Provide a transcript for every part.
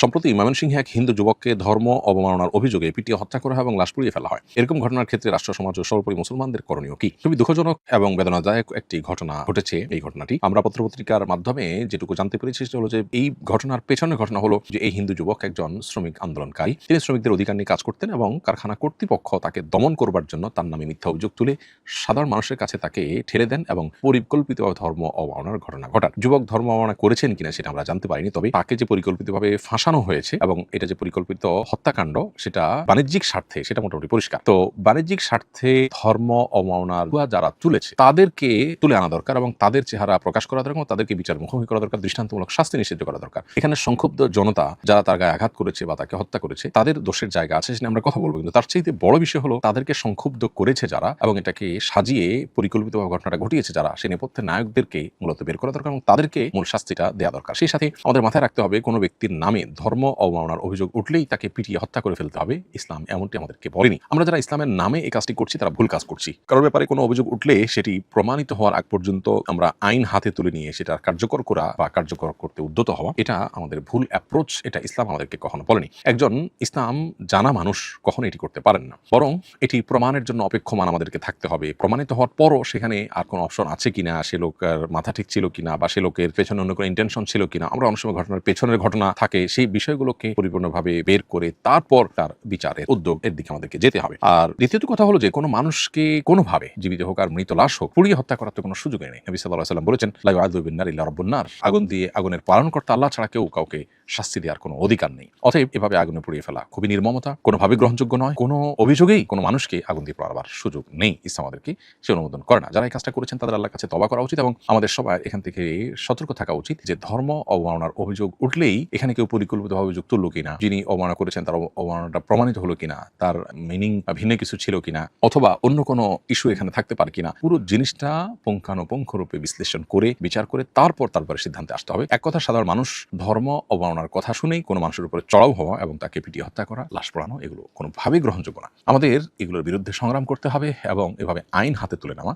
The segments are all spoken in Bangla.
সম্প্রতি ময়মনসিংহে এক হিন্দু যুবককে ধর্ম অবমাননার অভিযোগে পিটিয়ে হত্যা করা হয় এবং লাশ পুড়িয়ে ফেলা হয়। এরকম ঘটনার ক্ষেত্রে রাষ্ট্র, সমাজ ও সর্বোপরি মুসলমানদের করণীয় কি? খুবই দুঃখজনক এবং বেদনাদায়ক একটি ঘটনা ঘটেছে এই ঘটনাটি। আমরা পত্রপত্রিকার মাধ্যমে যেটুকু জানতে পেরেছি সেটা হলো যে এই ঘটনার পেছনের ঘটনা হলো যে এই হিন্দু যুবক একজন শ্রমিক আন্দোলনকারী। তিনি শ্রমিকদের অধিকার নিয়ে কাজ করতেন এবং কারখানা কর্তৃপক্ষ তাকে দমন করবার জন্য তার নামে মিথ্যা অভিযোগ তুলে সাধারণ মানুষের কাছে তাকে ঠেলে দেন এবং পরিকল্পিত ধর্ম অবমাননার ঘটনা ঘটান। যুবক ধর্ম অবমাননা করেছেন কিনা সেটা আমরা জানতে পারিনি, তবে তাকে যে পরিকল্পিতভাবে ফাঁসানো হয়েছে এবং এটা যে পরিকল্পিত হত্যাকাণ্ড, সেটা বাণিজ্যিক স্বার্থে, সেটা মোটামুটি পরিষ্কার। তো বাণিজ্যিক স্বার্থে ধর্ম অবমাননার ভুয়া যারা তুলেছে, তাদেরকে তুলে আনা দরকার এবং তাদের চেহারা প্রকাশ করা দরকার এবং তাদেরকে বিচার মুখোমুখি করা দরকার, দৃষ্টান্তমূলক শাস্তি নিষিদ্ধ করা দরকার। এখানে সংক্ষুব্ধ জনতা যারা তার গায়ে আঘাত করেছে বা তাকে হত্যা করেছে, তাদের দোষের জায়গা আছে সেটা আমরা কথা বলব। কিন্তু তার চাইতে বড় বিষয় হলো, তাদেরকে সংক্ষুব্ধ করেছে যারা এবং এটাকে সাজিয়ে পরিকল্পিতভাবে ঘটনাটা ঘটিয়েছে যারা সেই নেপথ্যের নায়কদেরকে মূলত বের করা দরকার এবং তাদেরকে মূল শাস্তিটা দেওয়া দরকার। সেই সাথে আমাদের মাথায় রাখতে হবে, কোনো ব্যক্তির নামে ধর্ম অবমাননার অভিযোগ উঠলেই তাকে পিটিয়ে হত্যা করে ফেলতে হবে। ইসলাম এমনটি আমাদেরকে বলেনি। আমরা যারা ইসলামের নামে এই কাজটি করছি, তারা ভুল কাজ করছি। কারোর ব্যাপারে কোনো অভিযোগ উঠলে সেটি প্রমাণিত হওয়ার আগ পর্যন্ত আমরা আইন হাতে তুলে নিয়ে সেটা কার্যকর করা বা কার্যকর করতে উদ্যত হওয়া, এটা আমাদের ভুল অ্যাপ্রোচ এটা ইসলাম আমাদেরকে কখনো বলেনি। একজন ইসলাম জানা মানুষ কখনো এটি করতে পারেন না। বরং এটি প্রমাণের জন্য অপেক্ষমান আমাদেরকে থাকতে হবে। প্রমাণিত হওয়ার পরও সেখানে আর কোনো অপশন আছে কিনা, সে লোকের মাথা ঠিক ছিল কিনা বা সে লোকের পেছনে অন্য কোনো ইন্টেনশন ছিল কিনা, আমরা অনেক সময় ঘটনার পেছনের ঘটনা থাকে, সেই বিষয়গুলোকে পরিপূর্ণভাবে বের করে তারপর তার বিচারের উদ্যোগ এর দিকে আমাদেরকে যেতে হবে। আর দ্বিতীয়ত কথা হলো যে, কোনো মানুষকে কোনোভাবে জীবিত হোক আর মৃত লাশ হোক, পুড়িয়ে হত্যা করার তো কোনো সুযোগ নেই। নবী সাল্লাহ সাল্লাম বলেছেন লাই আদুবিন্নার ইল্লা রব্বুন্নার আগুন দিয়ে আগুনের পালন করতে আল্লাহ ছাড়া কেউ কাউকে শাস্তি দেওয়ার কোনো অধিকার নেই। অতএব এভাবে আগুনে পুড়িয়ে ফেলা খুবই নির্মমতা, কোনোভাবে গ্রহণযোগ্য নয়। কোনো অভিযোগেই কোনো মানুষকে আগুন দিয়ে পড়াবার সুযোগ নেই। ইসলাম আমাদেরকে সে অনুমোদন করে না। যারা এই কাজটা করেছেন তাদের আল্লাহর কাছে তবা করা উচিত এবং আমাদের সবাই এখান থেকে সতর্ক থাকা উচিত যে ধর্ম অবমাননার অভিযোগ উঠলেই এখানে কেউ পরিকল্পিতভাবে অভিযোগ তুললো কিনা, যিনি অবমাননা করেছেন তার অবমাননাটা প্রমাণিত হলো কিনা, তার মিনিং ভিন্ন কিছু ছিল কিনা, অথবা অন্য কোনো ইস্যু এখানে থাকতে পারে কিনা, পুরো জিনিসটা পুঙ্খানুপুঙ্খ রূপে বিশ্লেষণ করে, বিচার করে, তারপর তারপরে সিদ্ধান্তে আসতে হবে। এক কথা সাধারণ মানুষ ধর্ম অবমাননার কথা শুনেই কোনো মানুষের উপরে চড়াও হওয়া এবং তাকে পিটিয়ে হত্যা করা, লাশ পড়ানো, এগুলো কোনোভাবেই গ্রহণযোগ্য না। আমাদের এগুলোর বিরুদ্ধে সংগ্রাম করতে হবে এবং এভাবে আইন হাতে তুলে নেওয়া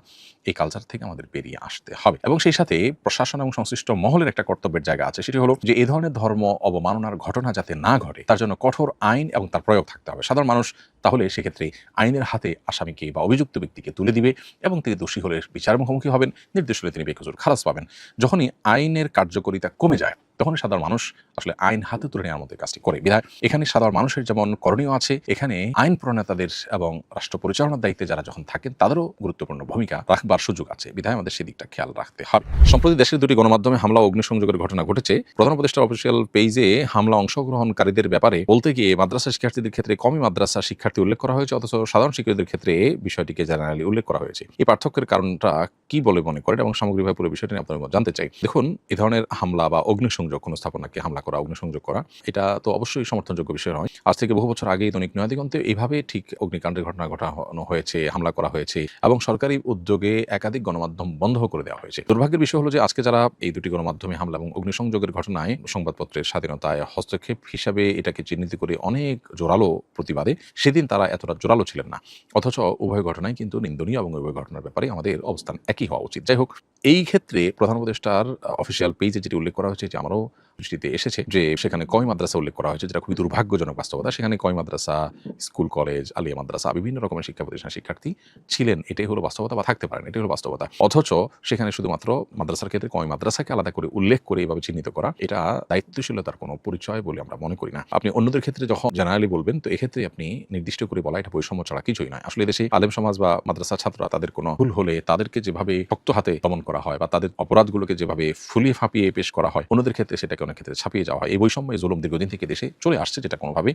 এই কালচার থেকে আমাদের বেরিয়ে আসতে হবে। এবং সেই সাথে প্রশাসন এবং সংশ্লিষ্ট মহলের একটা কর্তব্যের জায়গা আছে, সেটি হলো যে এই ধরনের ধর্ম অবমাননার ঘটনা যাতে না ঘটে, তার জন্য কঠোর আইন এবং তার প্রয়োগ থাকতে হবে। সাধারণ মানুষ তাহলে সেক্ষেত্রে আইনের হাতে আসামিকে বা অভিযুক্ত ব্যক্তিকে তুলে দিবে এবং তিনি দোষী হলে বিচার মুখোমুখি হবেন, নির্দেশ হলে তিনি বেকজুর খালাস পাবেন। যখনই আইনের কার্যকারিতা কমে যায় তখন সাধারণ মানুষ আসলে আইন হাতে তুলে নেওয়ার মধ্যে কাজটি করে। বিধায় এখানে সাধারণ মানুষের যেমন করণীয় আছে, এখানে আইন প্রণেতাদের এবং রাষ্ট্র পরিচালনার দায়িত্বে যারা যখন থাকেন, তাদেরও গুরুত্বপূর্ণ ভূমিকা রাখবার সুযোগ আছে। বিধায় আমাদের সেদিকটা খেয়াল রাখতে হবে। সম্প্রতি দেশের দুটি গণমাধ্যমে হামলা অগ্নিসংযোগের ঘটনা ঘটেছে। প্রধান উপদেষ্টার অফিসিয়াল পেজে হামলা অংশগ্রহণকারীদের ব্যাপারে বলতে গিয়ে মাদ্রাসা শিক্ষার্থীদের ক্ষেত্রে কমই মাদ্রাসা শিক্ষার্থী উল্লেখ করা হয়েছে, অথচ সাধারণ শিক্ষার্থীদের ক্ষেত্রে বিষয়টিকে জেনারেলি উল্লেখ করা হয়েছে। এই পার্থক্যের কারণটা কি বলে মনে করেন এবং সামগ্রিকভাবে পুরো বিষয়টি নিয়ে আপনার জানতে চাই। দেখুন এই ধরনের হামলা বা অগ্নিসংযোগ কোনো স্থাপনাকে হামলা করা, অগ্নিসংযোগ করা, এটা তো অবশ্যই সমর্থনযোগ্য বিষয় নয়। আজ থেকে বহু বছর আগেই দৈনিক নয়াদিগন্তে এইভাবে ঠিক অগ্নিকাণ্ডের ঘটনা ঘটানো হয়েছে, হামলা করা হয়েছে এবং সরকারি উদ্যোগে একাধিক গণমাধ্যম বন্ধ করে দেওয়া হয়েছে। দুর্ভাগ্যের বিষয় হলো যে আজকে যারা এই দুটি গণমাধ্যমে হামলা এবং অগ্নিসংযোগের ঘটনায় সংবাদপত্রের স্বাধীনতায় হস্তক্ষেপ হিসাবে এটাকে চিহ্নিত করে অনেক জোরালো প্রতিবাদে, সেদিন তারা এতটা জোরালো ছিলেন না। অথচ উভয় ঘটনায় কিন্তু নিন্দনীয় এবং উভয় ঘটনার ব্যাপারে আমাদের অবস্থান একই হওয়া উচিত। যাই হোক, এই ক্ষেত্রে প্রধান উপদেষ্টার অফিসিয়াল পেজে যেটি উল্লেখ করা হয়েছে যে আমারও know দৃষ্টিতে এসেছে যে সেখানে কয় মাদ্রাসা উল্লেখ করা হয়েছে, যেটা খুবই দুর্ভাগ্যজনক বাস্তবতা। সেখানে কয় মাদ্রাসা, স্কুল, কলেজ, আলিয়া মাদ্রাসা, বিভিন্ন রকমের শিক্ষা প্রতিষ্ঠান শিক্ষার্থী ছিলেন। এটাই হলো বাস্তবতা বা থাকতে পারেন, এটাই হলো বাস্তবতা। অথচ সেখানে শুধুমাত্র মাদ্রাসার ক্ষেত্রে কয় মাদ্রাসাকে আলাদা করে উল্লেখ করে এভাবে চিহ্নিত করা, এটা দায়িত্বশীলতার কোনো পরিচয় বলে আমরা মনে করি না। আপনি অন্যদের ক্ষেত্রে যখন জেনারেলি বলবেন, তো এক্ষেত্রে আপনি নির্দিষ্ট করে বলা এটা বৈষম্য ছাড়া কিছুই নয়। আসলে দেশে আলেম সমাজ বা মাদ্রাসা ছাত্ররা তাদের কোনো ভুল হলে তাদেরকে যেভাবে শক্ত হাতে দমন করা হয় বা তাদের অপরাধগুলোকে যেভাবে ফুলিয়ে ফাঁপিয়ে পেশ করা হয়, অন্যদের ক্ষেত্রে সেটাকে অনেক ক্ষেত্রে ছাপিয়ে যাওয়া হয়। এই বৈষম্য এই জুলুম দীর্ঘদিন থেকে দেশে চলে আসছে, যেটা কোনোভাবে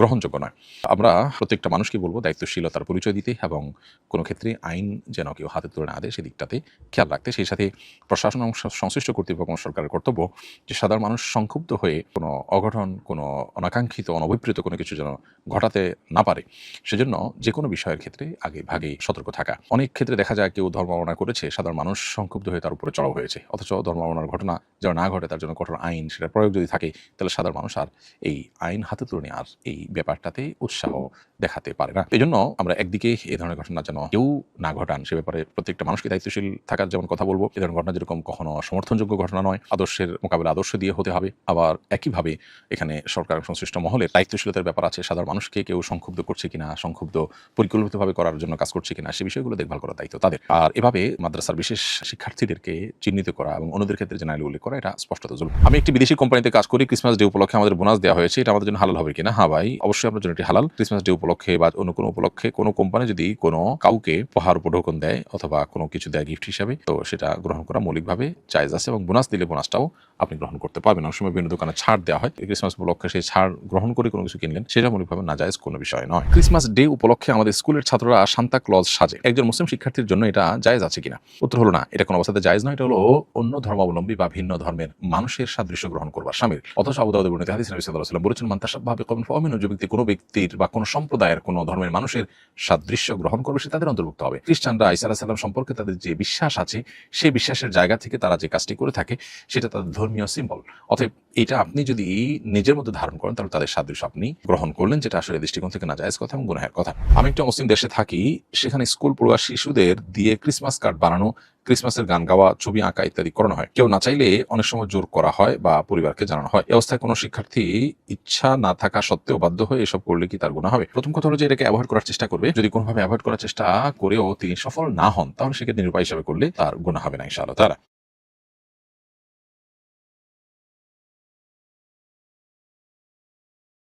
গ্রহণযোগ্য নয়। আমরা প্রত্যেকটা মানুষকে বলব দায়িত্বশীলতার পরিচয় দিতে এবং কোনো ক্ষেত্রে আইন যেন কেউ হাতে তুলে না দেয়, সেদিকটাতে খেয়াল রাখতে। সেই সাথে প্রশাসন এবং সংশ্লিষ্ট কর্তৃপক্ষ সরকারের কর্তব্য যে সাধারণ মানুষ সংক্ষুব্ধ হয়ে কোনো অঘটন, কোনো অনাকাঙ্ক্ষিত, অনভিপ্রেত কোনো কিছু যেন ঘটাতে না পারে, সেজন্য যে কোনো বিষয়ের ক্ষেত্রে আগে ভাগে সতর্ক থাকা। অনেক ক্ষেত্রে দেখা যায় কেউ ধর্মাবনা করেছে, সাধারণ মানুষ সংক্ষুব্ধ হয়ে তার উপরে চড়াও হয়েছে, অথচ ধর্মাবনার ঘটনা যেন না ঘটে, তার জন্য কঠোর আইন সেটা প্রয়োগ যদি থাকে, তাহলে সাধারণ মানুষ আর এই আইন হাতে তুলে নেওয়ার এই ব্যাপারটাতে উৎসাহ দেখাতে পারে না। এই জন্য আমরা একদিকে এই ধরনের ঘটনা যেন কেউ না ঘটান, সে ব্যাপারে প্রত্যেকটা মানুষকে দায়িত্বশীল থাকার যেমন কথা বলব এই ধরনের ঘটনা যেরকম কখনো সমর্থনযোগ্য ঘটনা নয়, আদর্শের মোকাবেলা আদর্শ দিয়ে হতে হবে। আবার একইভাবে এখানে সরকার সংশ্লিষ্ট মহলের দায়িত্বশীলতার ব্যাপার আছে, সাধারণ মানুষকে কেউ সংক্ষুব্ধ করছে কিনা, সংক্ষুব্ধ পরিকল্পিতভাবে করার জন্য কাজ করছে কিনা, সে বিষয়গুলো দেখভাল করার দায়িত্ব তাদের। আর এভাবে মাদ্রাসার বিশেষ শিক্ষার্থীদেরকে চিহ্নিত করা এবং অন্যদের ক্ষেত্রে জেনারেলি উল্লেখ করা এটা স্পষ্টত জরুরি আমি একটি বিদেশি কোম্পানিতে কাজ করি ক্রিসমাস ডে উপলক্ষে আমাদের বোনাস দেওয়া হয়েছে। এটা আমাদের জন্য হালাল হবে কিনা? হ্যাঁ ভাই, অবশ্যই আপনার জন্য এটি হালাল। ক্রিসমাস ডে উপলক্ষে বা অন্য কোনো উপলক্ষে কোনো কোম্পানি যদি কোনো কাউকে উপহার ঢোকন দেয় অথবা কোনো কিছু দেয় গিফট হিসাবে, তো সেটা গ্রহণ করা মৌলিকভাবে চাইজ আছে এবং বোনাস দিলে বোনাসটাও আপনি গ্রহণ করতে পারবেন। অনেক সময় বিভিন্ন দোকানে ছাড় দেওয়া হয়। ক্রিসমাস উপলক্ষে সেই ছাড় গ্রহণ করে কোনো কিছু কিনলেন, সেটা মৌলিকভাবে নাজায়জ কোনো বিষয় নয়। ক্রিসমাস ডে উপলক্ষে আমাদের স্কুলের ছাত্ররা সান্তা ক্লজ সাজে। একজন মুসলিম শিক্ষার্থীর জন্য এটা জায়েজ আছে কিনা? উত্তর হলো না। এটা কোনো অবস্থাতে জায়জ নয়। এটা হলো অন্য ধর্মাবলম্বী বা ভিন্ন ধর্মের মানুষের সাদৃশ্য গ্রহণ করবার স্বামীর। অথচ আবু বর্ণিত হাদিস নবী সাল্লাল্লাহু আলাইহি ওয়াসাল্লাম বলেছেন, মান তাশাব্বাহা বিকওমিন যে ব্যক্তি কোনো ব্যক্তির বা কোনো সম্প্রদায়ের কোনো ধর্মের মানুষের সাদৃশ্য গ্রহণ করবে, সে তাদের অন্তর্ভুক্ত হবে। খ্রিস্টানরা ঈসা আলাইহিস সালাম সম্পর্কে তাদের যে বিশ্বাস আছে, সেই বিশ্বাসের জায়গা থেকে তারা যে কাজটি করে থাকে, সেটা তাদের ধর্মীয় সিম্বল অতএব এটা আপনি যদি নিজের মধ্যে ধারণ করেন, তাহলে তাদের সাদৃশ্য আপনি গ্রহণ করলেন, যেটা আসলে দৃষ্টিকোণ থেকে না জায়েজ কথা এবং গুনাহের কথা। আমি একটা মুসলিম দেশে থাকি, সেখানে স্কুল পড়ুয়া শিশুদের দিয়ে ক্রিসমাস কার্ড বানানো ক্রিসমাসের গান গাওয়া, ছবি আঁকা ইত্যাদি করানো হয়। কেউ না চাইলে অনেক সময় জোর করা হয় বা পরিবারকে জানানো হয়। এই অবস্থায় কোনো শিক্ষার্থী ইচ্ছা না থাকা সত্ত্বেও বাধ্য হয়ে এসব করলে কি তার গুণা হবে? প্রথম কথা হলো যে এটাকে অ্যাভয়েড করার চেষ্টা করবে। যদি কোনোভাবে অ্যাভয়েড করার চেষ্টা করেও তিনি সফল না হন, তাহলে সেক্ষেত্রে নিরুপায় হিসাবে করলে তার গুণা হবে না, ইনশাআল্লাহ তারা